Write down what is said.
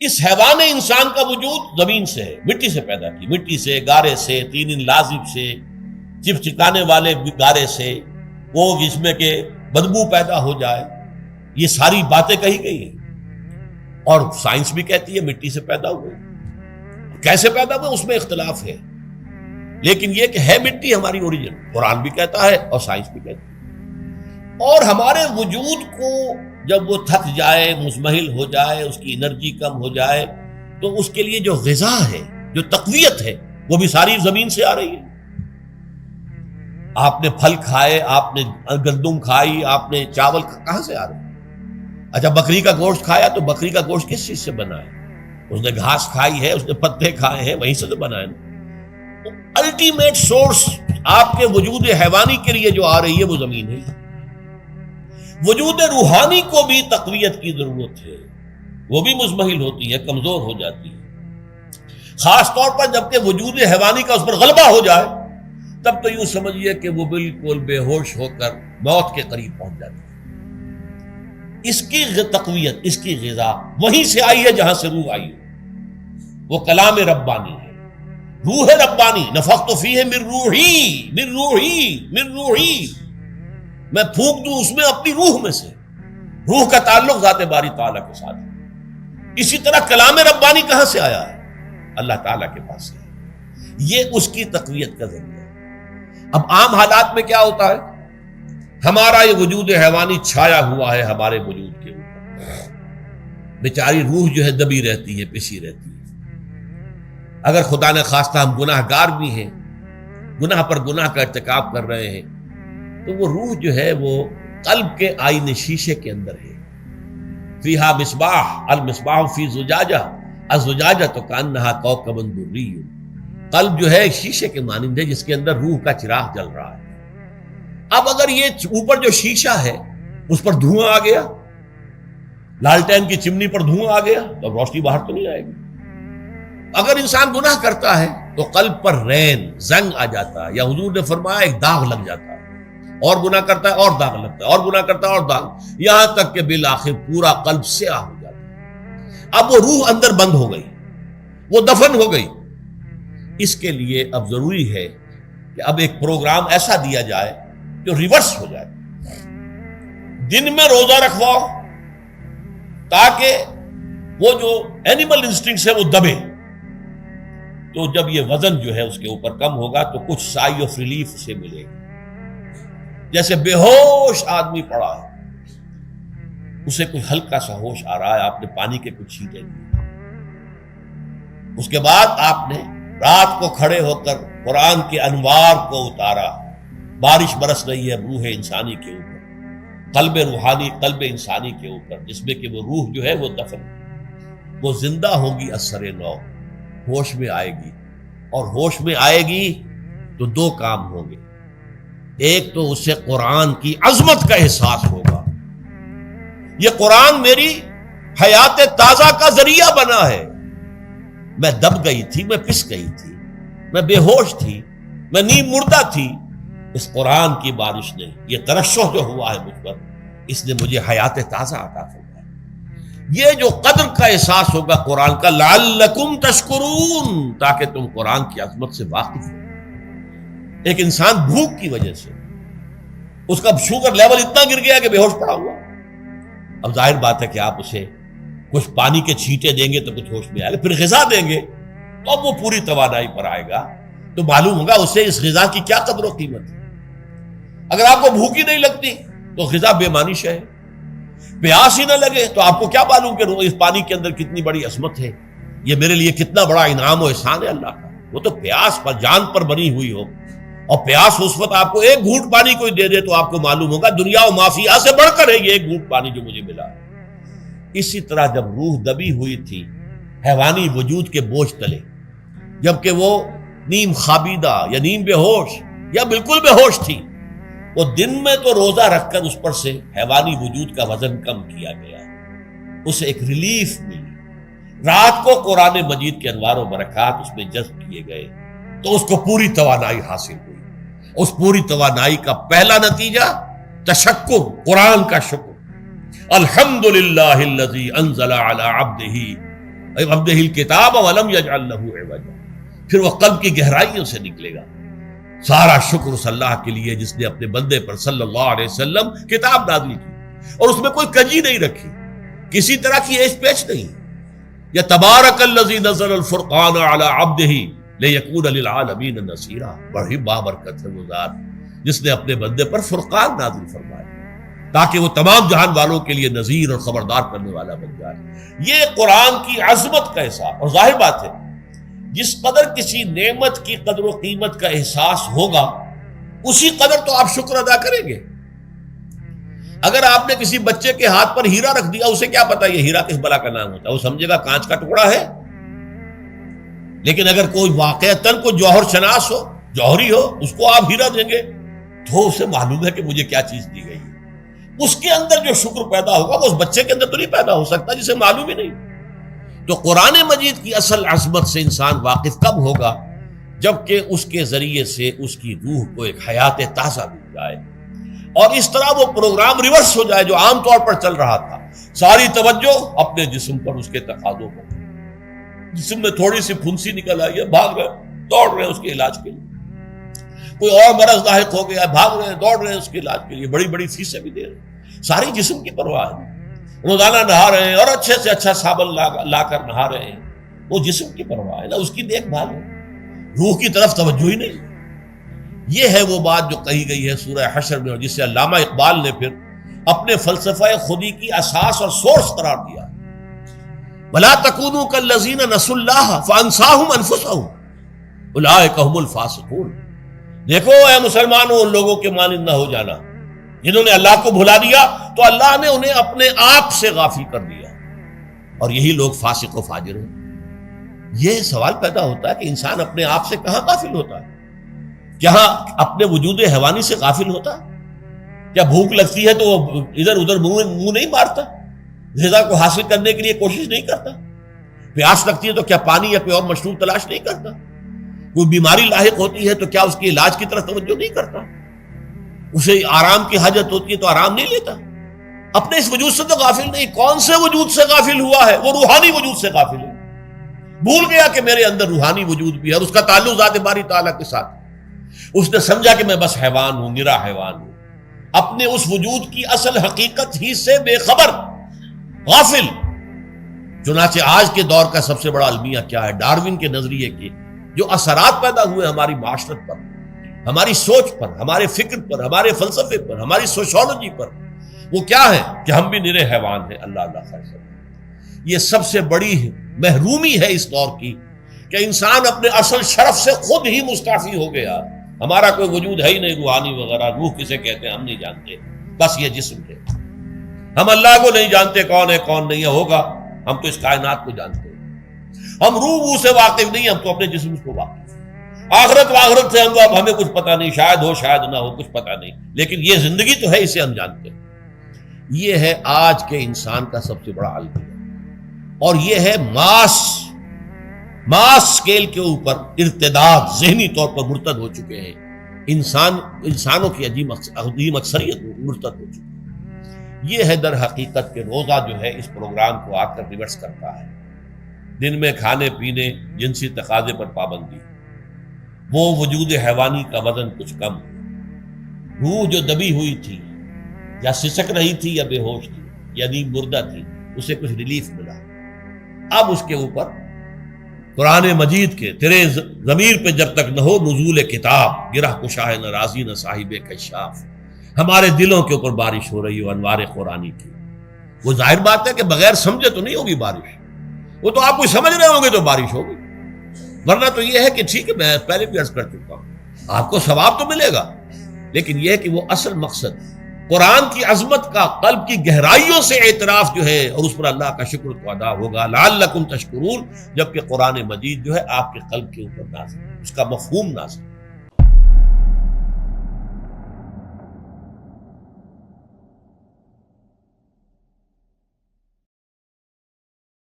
اس حیوان انسان کا وجود زمین سے ہے مٹی سے پیدا کی۔ مٹی سے، گارے سے تین لازم سے، چپ چکانے والے گارے سے۔ وہ جس میں کہ بدبو پیدا ہو جائے۔ یہ ساری باتیں کہی گئی ہیں۔ اور سائنس بھی کہتی ہے مٹی سے پیدا ہوئے۔ کیسے پیدا ہوئے؟ اس میں اختلاف ہے۔ لیکن یہ کہ ہے مٹی ہماری اوریجن قرآن بھی کہتا ہے اور سائنس بھی کہتی ہے۔ اور ہمارے وجود کو جب وہ تھک جائے، مزمحل ہو جائے، اس کی انرجی کم ہو جائے، تو اس کے لیے جو غذا ہے، جو تقویت ہے، وہ بھی ساری زمین سے آ رہی ہے۔ آپ نے پھل کھائے، آپ نے گندم کھائی، آپ نے چاول کہاں سے آ رہے اچھا بکری کا گوشت کھایا تو بکری کا گوشت کس چیز سے بنا ہے اس نے گھاس کھائی ہے، اس نے پتے کھائے ہیں، وہیں سے تو بنا ہے الٹیمیٹ سورس آپ کے وجود حیوانی کے لیے جو آ رہی ہے، وہ زمین ہے۔ وجود روحانی کو بھی تقویت کی ضرورت ہے۔ وہ بھی مزمحل ہوتی ہے، کمزور ہو جاتی ہے۔ خاص طور پر جبکہ وجود حیوانی کا اس پر غلبہ ہو جائے، تب تو یوں سمجھیے کہ وہ بالکل بے ہوش ہو کر موت کے قریب پہنچ جاتی ہے۔ اس کی تقویت، اس کی غذا وہیں سے آئی ہے جہاں سے روح آئی ہے۔ وہ کلام ربانی ہے۔ روح ربانی نفق تو فی ہے مر روحی مر روحی مر روحی۔ میں پھونک دوں اس میں اپنی روح میں سے۔ روح کا تعلق ذات باری تعالیٰ کے ساتھ۔ اسی طرح کلام ربانی کہاں سے آیا؟ ہے اللہ تعالیٰ کے پاس سے۔ یہ اس کی تقویت کا ذریعہ ہے۔ اب عام حالات میں کیا ہوتا ہے؟ ہمارا یہ وجود حیوانی چھایا ہوا ہے ہمارے وجود کے اوپر۔ بیچاری روح جو ہے دبی رہتی ہے، پسی رہتی ہے۔ اگر خدا نے خواستہ ہم گناہ گار بھی ہیں، گناہ پر گناہ کا ارتکاب کر رہے ہیں تو وہ روح جو ہے وہ قلب کے آئین شیشے کے اندر ہے۔ فیحا مصباح، المصباح فی زجاجہ ازجاجہ تو کان نہا کو قلب جو ہے شیشے کے مانند ہے، جس کے اندر روح کا چراغ جل رہا ہے۔ اب اگر یہ اوپر جو شیشہ ہے، اس پر دھواں آ گیا، لالٹین کی چمنی پر دھواں آ گیا، تو روشنی باہر تو نہیں آئے گی۔ اگر انسان گناہ کرتا ہے، تو قلب پر رین، زنگ آ جاتا ہے۔ یا حضور نے فرمایا، ایک داغ لگ جاتا اور گناہ کرتا ہے اور داغ لگتا ہے، اور گناہ کرتا ہے اور داغ۔ یہاں تک کہ بالآخر پورا قلب سے آ ہو جاتا ہے۔ اب وہ روح اندر بند ہو گئی، وہ دفن ہو گئی۔ اس کے لیے اب ضروری ہے کہ اب ایک پروگرام ایسا دیا جائے جو ریورس ہو جائے۔ دن میں روزہ رکھواؤ تاکہ وہ جو اینیمل انسٹنگ ہے وہ دبے تو جب یہ وزن جو ہے اس کے اوپر کم ہوگا تو کچھ سائی آف ریلیف سے ملے گا جیسے بے ہوش آدمی پڑا ہے اسے کوئی ہلکا سا ہوش آ رہا ہے، آپ نے پانی کے کچھ چھینٹے دیے اس کے بعد آپ نے رات کو کھڑے ہو کر قرآن کے انوار کو اتارا۔ بارش برس رہی ہے روح انسانی کے اوپر۔ قلب روحانی، قلب انسانی کے اوپر، جس میں کہ وہ روح جو ہے وہ دفن۔ وہ زندہ ہوگی اثر نو۔ ہوش میں آئے گی۔ اور ہوش میں آئے گی تو دو کام ہوں گے۔ ایک تو اسے قرآن کی عظمت کا احساس ہوگا۔ یہ قرآن میری حیات تازہ کا ذریعہ بنا ہے۔ میں دب گئی تھی، میں پس گئی تھی، میں بے ہوش تھی، میں نیم مردہ تھی۔ اس قرآن کی بارش نے یہ ترشح جو ہوا ہے مجھ پر، اس نے مجھے حیات تازہ عطا فرمایا۔ یہ جو قدر کا احساس ہوگا قرآن کا، لعلکم تشکرون، تاکہ تم قرآن کی عظمت سے واقف ہو۔ ایک انسان بھوک کی وجہ سے اس کا شوگر لیول اتنا گر گیا کہ بے ہوش پڑا ہوا۔ اب ظاہر بات ہے کہ آپ اسے کچھ پانی کے چھینٹے دیں گے تو کچھ ہوش میں آئے گا، پھر غذا دیں گے۔ تو اب وہ پوری توانائی پر آئے گا۔ تو معلوم ہوگا اسے اس غذا کی کیا قدر و قیمت ہے۔ اگر آپ کو بھوک ہی نہیں لگتی تو غذا بے مانش ہے۔ پیاس ہی نہ لگے تو آپ کو کیا معلوم کہ اس پانی کے اندر کتنی بڑی عصمت ہے۔ یہ میرے لیے کتنا بڑا انعام و احسان ہے اللہ کا۔ وہ تو پیاس پر، جان پر بنی ہوئی ہو۔ اور پیاس اس وقت آپ کو ایک گھوٹ پانی کوئی دے دے تو آپ کو معلوم ہوگا دنیا و مافیا سے بڑھ کر ہے یہ ایک گھوٹ پانی جو مجھے ملا۔ اسی طرح جب روح دبی ہوئی تھی، حیوانی وجود کے بوجھ تلے، جبکہ وہ نیم خابیدہ یا نیم بے ہوش یا بالکل بے ہوش تھی، وہ دن میں تو روزہ رکھ کر اس پر سے حیوانی وجود کا وزن کم کیا گیا۔ اسے ایک ریلیف ملی۔ رات کو قرآن مجید کے انوار و برکات اس میں جذب کیے گئے، تو اس کو پوری توانائی حاصل ہوئی۔ اس پوری توانائی کا پہلا نتیجہ تشکر، قرآن کا شکر۔ الحمد للہ کتاب ولم یجعل له عوجا۔ پھر وہ قلب کی گہرائیوں سے نکلے گا۔ سارا شکر اس اللہ کے لیے جس نے اپنے بندے پر صلی اللہ علیہ وسلم کتاب نازل کی۔ اور اس میں کوئی کجی نہیں رکھی۔ کسی طرح کی ایش پیچ نہیں۔ یا تبارک الذی نزل الفرقان علی عبدہ لیکون للعالمین نصیرا۔ بڑی بابرکت ہے وہ ذات جس نے اپنے بندے پر فرقان نازل فرمایا تاکہ وہ تمام جہان والوں کے لیے نذیر اور خبردار کرنے والا بن جائے۔ یہ قرآن کی عظمت کا احساس، اور ظاہر بات ہے، جس قدر کسی نعمت کی قدر و قیمت کا احساس ہوگا، اسی قدر تو آپ شکر ادا کریں گے۔ اگر آپ نے کسی بچے کے ہاتھ پر ہیرا رکھ دیا، اسے کیا پتا یہ ہیرا کس بلا کا نام ہوتا ہے؟ وہ سمجھے گا کانچ کا ٹکڑا ہے۔ لیکن اگر کوئی واقع تن کو جوہر شناس ہو، جوہری ہو، اس کو آپ ہیرا دیں گے، تو اسے معلوم ہے کہ مجھے کیا چیز دی گئی اس کے اندر جو شکر پیدا ہوگا، وہ اس بچے کے اندر تو نہیں پیدا ہو سکتا، جسے معلوم ہی نہیں۔ تو قرآن مجید کی اصل عظمت سے انسان واقف کب ہوگا؟ جبکہ اس کے ذریعے سے اس کی روح کو ایک حیات تازہ مل جائے۔ اور اس طرح وہ پروگرام ریورس ہو جائے جو عام طور پر چل رہا تھا۔ ساری توجہ اپنے جسم پر، اس کے تقاضوں پر۔ جسم میں تھوڑی سی پھنسی نکل آئی ہے، بھاگ رہے، دوڑ رہے ہیں اس کے علاج کے لیے۔ کوئی اور مرض لاحق ہو گیا، بھاگ رہے ہیں دوڑ رہے ہیں اس کے علاج کے لیے۔ بڑی بڑی فیسیں بھی دے رہے ہیں۔ ساری جسم کی پرواہ ہے۔ روزانہ نہا رہے ہیں اور اچھے سے اچھا صابن لا کر نہا رہے ہیں۔ وہ جسم کی پرواہ ہے نا، اس کی دیکھ بھال ہے۔ روح کی طرف توجہ ہی نہیں۔ یہ ہے وہ بات جو کہی گئی ہے سورہ حشر میں، اور جسے علامہ اقبال نے پھر اپنے فلسفہ خودی کی اساس اور سورس قرار دیا۔ بلا تکون کا لذین نس اللہ فانساہم انفسہم. اولئک الفاسقون. دیکھو اے مسلمانوں، ان لوگوں کے مانند نہ ہو جانا۔ جنہوں نے اللہ کو بھلا دیا، تو اللہ نے انہیں اپنے آپ سے غافل کر دیا۔ اور یہی لوگ فاسق و فاجر ہیں۔ یہ سوال پیدا ہوتا ہے کہ انسان اپنے آپ سے کہاں غافل ہوتا ہے؟ کیا اپنے وجود حیوانی سے غافل ہوتا کیا بھوک لگتی ہے تو وہ ادھر ادھر منہ منہ نہیں مارتا؟ غذا کو حاصل کرنے کے لیے کوشش نہیں کرتا۔ پیاس لگتی ہے تو کیا پانی یا کوئی اور مشروب تلاش نہیں کرتا؟ کوئی بیماری لاحق ہوتی ہے تو کیا اس کے علاج کی طرف توجہ نہیں کرتا؟ اسے آرام کی حاجت ہوتی ہے تو آرام نہیں لیتا۔ اپنے اس وجود سے تو غافل نہیں۔ کون سے وجود سے غافل ہوا ہے؟ وہ روحانی وجود سے غافل ہے۔ بھول گیا کہ میرے اندر روحانی وجود بھی ہے اور اس کا تعلق ذات باری تعالیٰ کے ساتھ اس نے سمجھا کہ میں بس حیوان ہوں، نرا حیوان ہوں۔ اپنے اس وجود کی اصل حقیقت ہی سے بے خبر۔ غافل۔ چنانچہ آج کے دور کا سب سے بڑا المیہ کیا ہے؟ ڈاروین کے نظریے کے جو اثرات پیدا ہوئے ہماری معاشرت پر، ہماری سوچ پر، ہمارے فکر پر، ہمارے فلسفے پر، ہماری سوشولوجی پر۔ وہ کیا ہے کہ ہم بھی نرے حیوان ہیں، اللہ اللہ خیر یہ سب سے بڑی محرومی ہے اس دور کی کہ انسان اپنے اصل شرف سے خود ہی مستعفی ہو گیا۔ ہمارا کوئی وجود ہے ہی نہیں روحانی وغیرہ، روح کسے کہتے ہیں، ہم نہیں جانتے۔ بس یہ جسم ہے۔ ہم اللہ کو نہیں جانتے کون ہے، کون نہیں ہے، ہوگا۔ ہم تو اس کائنات کو جانتے ہیں۔ ہم روح سے واقف نہیں، ہم تو اپنے جسم کو واقف آخرت واخرت سے ہم اب ہمیں کچھ پتا نہیں، شاید ہو، شاید نہ ہو، کچھ پتا نہیں۔ لیکن یہ زندگی تو ہے، اسے ہم جانتے ہیں۔ یہ ہے آج کے انسان کا سب سے بڑا المیہ۔ اور یہ ہے ماس۔ ماس اسکیل کے اوپر ارتداد ذہنی طور پر مرتد ہو چکے ہیں۔ انسان، انسانوں کی عجیب عظیم اکثریت مرتد ہو چکی یہ ہے در حقیقت کے روزہ جو ہے اس پروگرام کو آ کر ریورس کرتا ہے۔ دن میں کھانے پینے، جنسی تقاضے پر پابندی۔ وہ وجود حیوانی کا وزن کچھ کم۔ روح جو دبی ہوئی تھی، یا سسک رہی تھی، یا بے ہوش تھی یعنی مردہ تھی، اسے کچھ ریلیف ملا۔ اب اس کے اوپر قرآن مجید کے تیرے ضمیر پہ جب تک نہ ہو نزول کتاب، گرہ کشاہ نہ راضی نہ صاحب کشاف۔ ہمارے دلوں کے اوپر بارش ہو رہی ہو، انوار قرآنی کی۔ وہ ظاہر بات ہے کہ بغیر سمجھے تو نہیں ہوگی بارش۔ وہ تو آپ کو سمجھ رہے ہوں گے تو بارش ہوگی۔ ورنہ تو یہ ہے کہ ٹھیک ہے، میں پہلے بھی عرض کر چکا ہوں۔ آپ کو ثواب تو ملے گا، لیکن یہ کہ وہ اصل مقصد قرآن کی عظمت کا، قلب کی گہرائیوں سے اعتراف جو ہے، اور اس پر اللہ کا شکر تو ادا ہوگا۔ لال تشکرون، جبکہ قرآن مجید جو ہے آپ کے قلب کے اوپر نازل اس کا مفہوم نازل